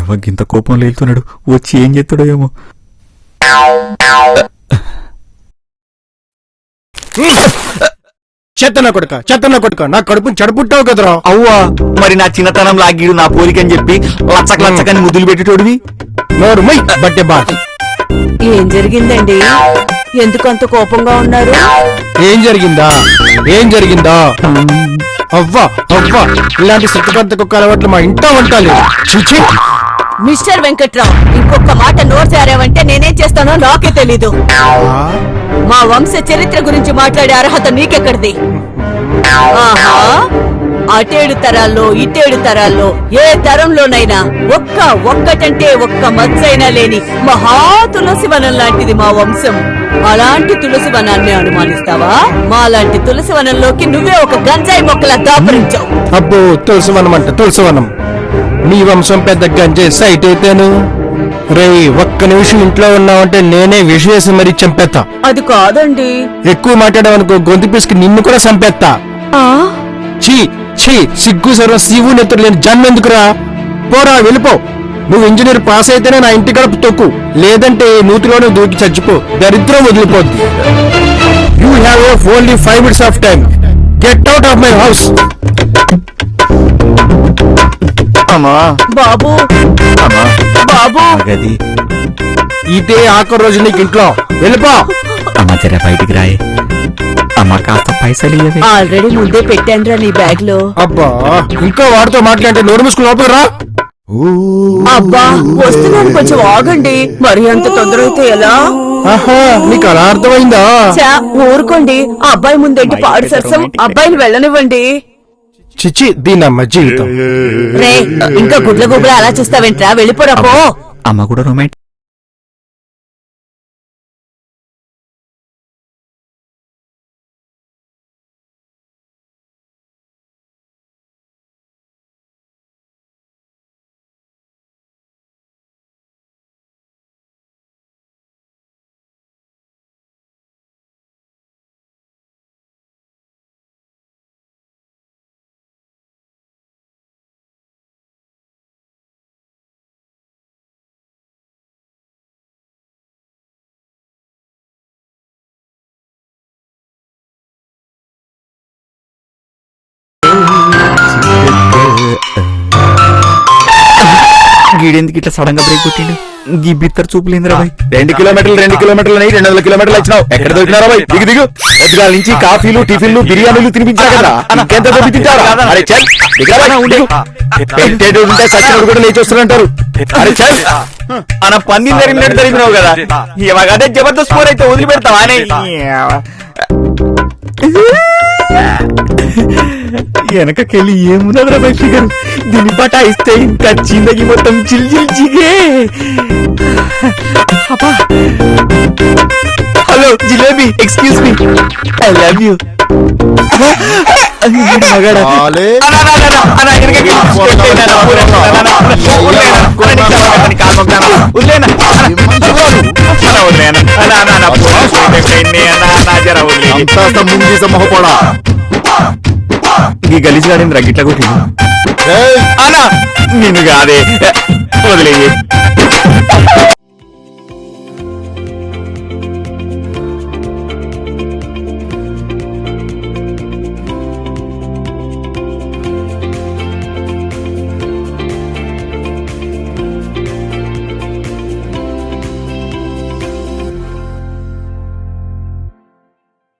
ఎవగింత కోపం లేలుతున్నాడు వచ్చి ఏం చేస్తాడో ఏమో. చెత్తన కొడుక చెత్తన కొడుక నా కడుపుని చెడపుట్టావు కదరా. అవ్వా మరి నా చిన్నతనం లాగీడు నా పోలికని చెప్పి లచ్చక లచ్చకని ముద్దులు పెట్టేటోడివి? నోరు మై బట్టే బాట్ ఏం జరిగిందండి? ఎందుకు అంత కోపంగా ఉన్నారు? ఏం జరిగిందా? ఏం జరిగిందా? అవ్వా అవ్వా ఇలాంటి సత్యకంత కుక్క అలవాట్లు మా ఇంట వంటాలి చిచి మిస్టర్ వెంకట్రావు ఇంకొక మాట నోర్చారావంటే నేనేం చేస్తానో నాకే తెలీదు. మా వంశ చరిత్ర గురించి మాట్లాడే అర్హత నీకెక్కడిది? ఆహా అటేడు తరాల్లో ఇటేడు తరాల్లో ఏ తరంలోనైనా ఒక్క ఒక్కటంటే ఒక్క మచ్చైనా లేని మహా తులసి వనం లాంటిది మా వంశం. అలాంటి తులసి వనాన్ని అనుమానిస్తావా? మాలాంటి తులసి వనంలోకి నువ్వే ఒక గంజాయి మొక్కలా దాపరించావు. అబ్బో తులసివనం అంట తులసివనం మీ వంశం పెద్ద గంజే సైట్ అయితేను. రే ఒక్క నిమిషం ఇంట్లో ఉన్నావంటే నేనే విషయేసి మరీ చంపేత్తా. అది కాదండి. ఎక్కువ మాట్లాడావనుకో గొంతు పిసికి నిన్ను కూడా ఆ? ఛీ ఛీ సిగ్గు సర్వ శివు నెత్తురు లేని జన్మ ఎందుకురా? పోరా వెళ్ళిపో. నువ్వు ఇంజనీర్ పాస్ అయితేనే నా ఇంటి గడప తొక్కు. లేదంటే నూతిలోనే దూకి చచ్చిపో. దరిద్రం వదిలిపోద్ది. You have only five minutes of time get out of my house అమ్మా. బాబు. అమ్మా. బాబు. గది ఇదే ఆఖరి రోజు నీకు ఇంట్లో. వెళ్ళిపో. అమ్మ జర బయటికి రాయే. అమ్మ కాస్త పైసలు ఆల్రెడీ ముందే పెట్టానురా నీ బ్యాగ్లో అబ్బా ఇంకా వాడితో మాట్లాడితే నోరు మూసుకుని లోపలికి రా. అబ్బా వస్తున్నాను కొంచెం ఆగండి. మరి అంత తొందర అయితే ఎలా? ఆహా నీకు అలా అర్థమైందా? చా ఊరుకోండి. ఆ అబ్బాయి ముందేంటి పాడు సరసం? అబ్బాయిని వెళ్ళనివ్వండి. చిచ్చి దీని అమ్మ జీవితం. రే ఇంకా గుడ్ల గుడ్ల అలా చూస్తావేంట్రా? వెళ్ళిపోరా పో. అమ్మ కూడా రొమాంటిక్ గీడెందుకు ఇట్లా సడన్గా బ్రేక్ కొట్టిండు. గీ బిత్తర్ చూపులేందిరా బాయ్. రెండు కిలోమీటర్లు రెండు కిలోమీటర్లు అని రెండు వందల కిలోమీటర్లు వచ్చినావు. ఎక్కడ దొరికినారా బాయ్? దిగు దిగు. పొద్దుగాల నుంచి కాఫీలు టిఫిన్లు బిర్యానీలు తినిపించా కదా. ఇంకెంత దొరికి తింటారా అరే చల్ దిగరా ఉంటే సచ్చినోడు కూడా లేచి అరే చల్ పంది జరిగినట్టు జరిగినావు కదా. జబర్దస్త్ స్కోర్ అయితే వదిలిపెడతావా అని. వెనకకెళ్ళి ఏమున్నదిరా బై ఫిగర్ దీన్ని పటాయిస్తే ఇంకా చిందకి మొత్తం చిల్ చిల్ చిగే అబ్బా. Hello jalebi excuse me I love you మొహపోడా ఈ గలీజ్ గాడింది రగిట్ల కొట్టింది అనా నిన్ను కాదే. వదిలేయి.